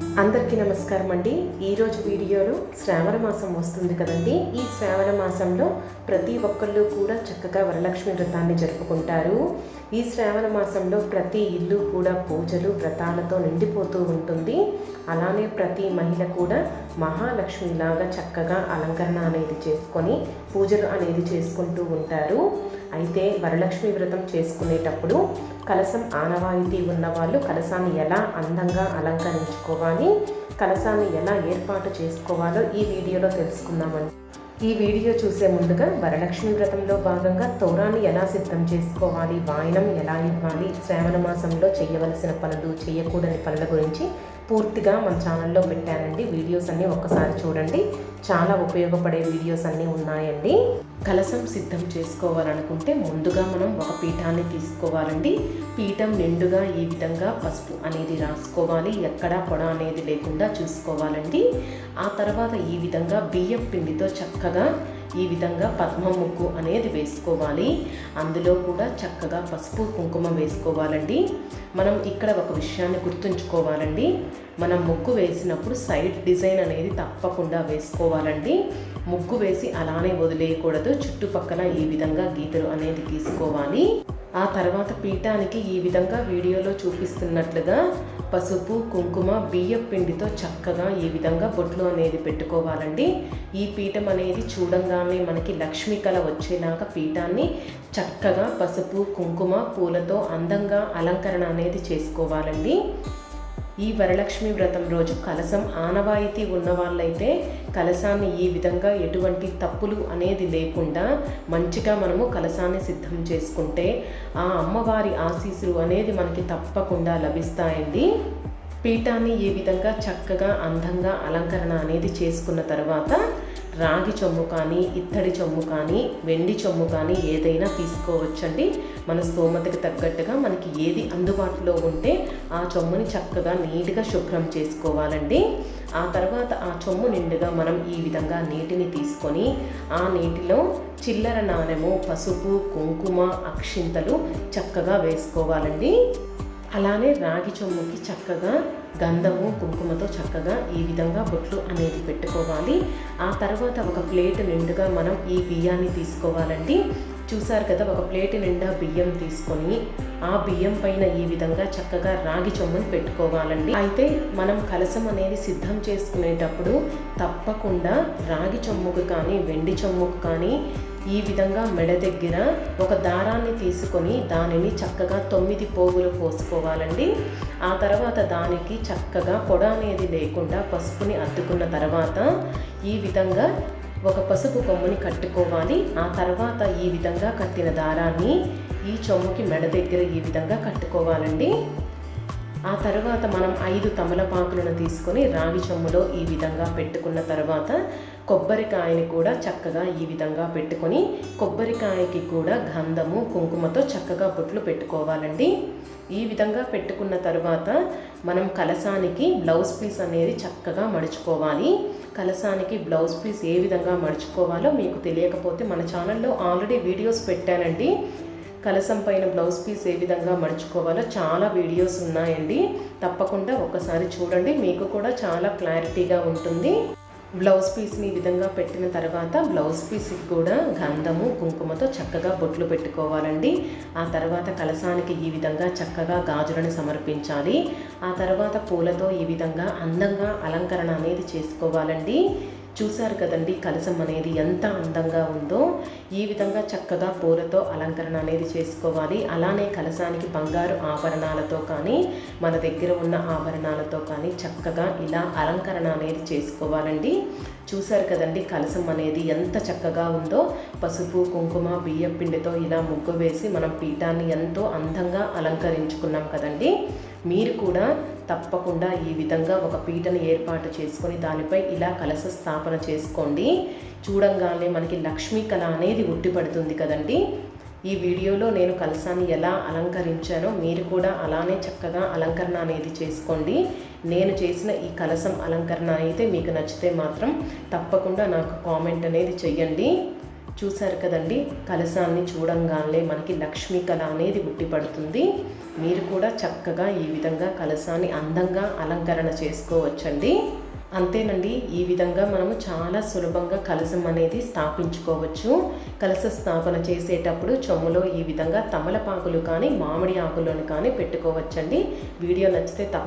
అందరికీ నమస్కారం అండి. ఈరోజు వీడియోలో శ్రావణ మాసం వస్తుంది కదండి. ఈ శ్రావణ మాసంలో ప్రతి ఒక్కళ్ళు కూడా చక్కగా వరలక్ష్మి వ్రతాన్ని జరుపుకుంటారు. ఈ శ్రావణ మాసంలో ప్రతి ఇల్లు కూడా పూజలు వ్రతాలతో నిండిపోతూ ఉంటుంది. అలానే ప్రతి మహిళ కూడా మహాలక్ష్మిలాగా చక్కగా అలంకరణ అనేది చేసుకొని పూజలు అనేది చేసుకుంటూ ఉంటారు. అయితే వరలక్ష్మి వ్రతం చేసుకునేటప్పుడు కలసం ఆనవాయితీ ఉన్న వాళ్ళు కలసాన్ని ఎలా అందంగా అలంకరించుకోవాలి కలసాన్ని ఎలా ఏర్పాటు చేసుకోవాలో ఈ వీడియోలో తెలుసుకుందామండి. ఈ వీడియో చూసే ముందుగా వరలక్ష్మి వ్రతంలో భాగంగా తోరాన్ని ఎలా సిద్ధం చేసుకోవాలి వాయనం ఎలా ఇవ్వాలి శ్రావణ మాసంలో చేయవలసిన పనులు చేయకూడని పనుల గురించి పూర్తిగా మన ఛానల్లో పెట్టానండి. వీడియోస్ అన్నీ ఒక్కసారి చూడండి. చాలా ఉపయోగపడే వీడియోస్ అన్నీ ఉన్నాయండి. కలసం సిద్ధం చేసుకోవాలనుకుంటే ముందుగా మనం ఒక పీఠాన్ని తీసుకోవాలండి. పీఠం నిండుగా ఈ విధంగా పసుపు అనేది రాసుకోవాలి. ఎక్కడా పొడ అనేది లేకుండా చూసుకోవాలండి. ఆ తర్వాత ఈ విధంగా బియ్యం పిండితో చక్కగా ఈ విధంగా పద్మ ముగ్గు అనేది వేసుకోవాలి. అందులో కూడా చక్కగా పసుపు కుంకుమ వేసుకోవాలండి. మనం ఇక్కడ ఒక విషయాన్ని గుర్తుంచుకోవాలండి. మనం ముగ్గు వేసినప్పుడు సైడ్ డిజైన్ అనేది తప్పకుండా వేసుకోవాలండి. ముగ్గు వేసి అలానే వదిలేయకూడదు. చుట్టుపక్కల ఈ విధంగా గీతలు అనేది గీసుకోవాలి. ఆ తర్వాత పీఠానికి ఈ విధంగా వీడియోలో చూపిస్తున్నట్లుగా పసుపు కుంకుమ బియ్యం పిండితో చక్కగా ఈ విధంగా బొట్లు అనేది పెట్టుకోవాలండి. ఈ పీఠం అనేది చూడంగానే మనకి లక్ష్మీ కళ వచ్చేలాగా పీఠాన్ని చక్కగా పసుపు కుంకుమ పూలతో అందంగా అలంకరణ అనేది చేసుకోవాలండి. ఈ వరలక్ష్మి వ్రతం రోజు కలసం ఆనవాయితీ ఉన్న వాళ్ళైతే కలసాన్ని ఈ విధంగా ఎటువంటి తప్పులు అనేది లేకుండా మంచిగా మనము కలసాన్ని సిద్ధం చేసుకుంటే ఆ అమ్మవారి ఆశీస్సులు అనేది మనకి తప్పకుండా లభిస్తాయండి. పీఠాన్ని ఈ విధంగా చక్కగా అందంగా అలంకరణ అనేది చేసుకున్న తర్వాత రాగి చొమ్ము కానీ ఇత్తడి చొమ్ము కానీ వెండి చొమ్ము కానీ ఏదైనా తీసుకోవచ్చండి. మన స్తోమతకి తగ్గట్టుగా మనకి ఏది అందుబాటులో ఉంటే ఆ చొమ్ముని చక్కగా నీట్గా శుభ్రం చేసుకోవాలండి. ఆ తర్వాత ఆ చొమ్ము నిండుగా మనం ఈ విధంగా నీటిని తీసుకొని ఆ నీటిలో చిల్లర నాణెము పసుపు కుంకుమ అక్షింతలు చక్కగా వేసుకోవాలండి. అలానే రాగి చొమ్ముకి చక్కగా గంధము కుంకుమతో చక్కగా ఈ విధంగా బొట్లు అనేది పెట్టుకోవాలి. ఆ తర్వాత ఒక ప్లేట్ నిండుగా మనం ఈ బియ్యాన్ని తీసుకోవాలండి. చూసారు కదా ఒక ప్లేట్ నిండా బియ్యం తీసుకొని ఆ బియ్యం పైన ఈ విధంగా చక్కగా రాగి చొమ్మును పెట్టుకోవాలండి. అయితే మనం కలసం అనేది సిద్ధం చేసుకునేటప్పుడు తప్పకుండా రాగి చొమ్ముకు కానీ వెండి చొమ్ముకు కానీ ఈ విధంగా మెడ దగ్గర ఒక దారాన్ని తీసుకొని దానిని చక్కగా తొమ్మిది పోగులు పోసుకోవాలండి. ఆ తర్వాత దానికి చక్కగా పొడ అనేది లేకుండా పసుపుని అద్దుకున్న తర్వాత ఈ విధంగా ఒక పసుపు కొమ్ముని కట్టుకోవాలి. ఆ తర్వాత ఈ విధంగా కట్టిన దారాన్ని ఈ చొమ్ముకి మెడ దగ్గర ఈ విధంగా కట్టుకోవాలండి. ఆ తర్వాత మనం ఐదు తమలపాకులను తీసుకొని రాగి చెమ్ములో ఈ విధంగా పెట్టుకున్న తర్వాత కొబ్బరికాయని కూడా చక్కగా ఈ విధంగా పెట్టుకొని కొబ్బరికాయకి కూడా గంధము కుంకుమతో చక్కగా బొట్లు పెట్టుకోవాలండి. ఈ విధంగా పెట్టుకున్న తర్వాత మనం కలసానికి బ్లౌజ్ పీస్ అనేది చక్కగా మడుచుకోవాలి. కలసానికి బ్లౌజ్ పీస్ ఏ విధంగా మడుచుకోవాలో మీకు తెలియకపోతే మన ఛానల్లో ఆల్రెడీ వీడియోస్ పెట్టానండి. కలసం పైన బ్లౌజ్ పీస్ ఏ విధంగా మడుచుకోవాలో చాలా వీడియోస్ ఉన్నాయండి. తప్పకుండా ఒకసారి చూడండి. మీకు కూడా చాలా క్లారిటీగా ఉంటుంది. బ్లౌజ్ పీస్ని ఈ విధంగా పెట్టిన తర్వాత బ్లౌజ్ పీస్కి కూడా గంధము కుంకుమతో చక్కగా బొట్లు పెట్టుకోవాలండి. ఆ తర్వాత కలసానికి ఈ విధంగా చక్కగా గాజులను సమర్పించాలి. ఆ తర్వాత పూలతో ఈ విధంగా అందంగా అలంకరణ అనేది చేసుకోవాలండి. చూశారు కదండి కలసం అనేది ఎంత అందంగా ఉందో ఈ విధంగా చక్కగా పూలతో అలంకరణ అనేది చేసుకోవాలి. అలానే కలసానికి బంగారు ఆభరణాలతో కానీ మన దగ్గర ఉన్న ఆభరణాలతో కానీ చక్కగా ఇలా అలంకరణ అనేది చేసుకోవాలండి. చూశారు కదండి కలసం అనేది ఎంత చక్కగా ఉందో పసుపు కుంకుమ బియ్యం పిండితో ఇలా ముగ్గు వేసి మనం పీఠాన్ని ఎంతో అందంగా అలంకరించుకున్నాం కదండి. మీరు కూడా తప్పకుండా ఈ విధంగా ఒక పీటను ఏర్పాటు చేసుకొని దానిపై ఇలా కలస స్థాపన చేసుకోండి. చూడంగానే మనకి లక్ష్మీ కళ అనేది ఉట్టిపడుతుంది కదండి. ఈ వీడియోలో నేను కలసాన్ని ఎలా అలంకరించానో మీరు కూడా అలానే చక్కగా అలంకరణ అనేది చేసుకోండి. నేను చేసిన ఈ కలసం అలంకరణ అయితే మీకు నచ్చితే మాత్రం తప్పకుండా నాకు కామెంట్ అనేది చెయ్యండి. చూశారు కదండి కలశాన్ని చూడంగానే మనకి లక్ష్మీ కళ అనేది ఉట్టిపడుతుంది మీరు కూడా చక్కగా ఈ విధంగా కలశాన్ని అందంగా అలంకరణ చేసుకోవచ్చండి. అంతేనండి ఈ విధంగా మనము చాలా సులభంగా కలశం అనేది స్థాపించుకోవచ్చు. కలశ స్థాపన చేసేటప్పుడు చొమ్ములో ఈ విధంగా తమలపాకులు కానీ మామిడి ఆకులను కానీ పెట్టుకోవచ్చండి. వీడియో నచ్చితే తప్ప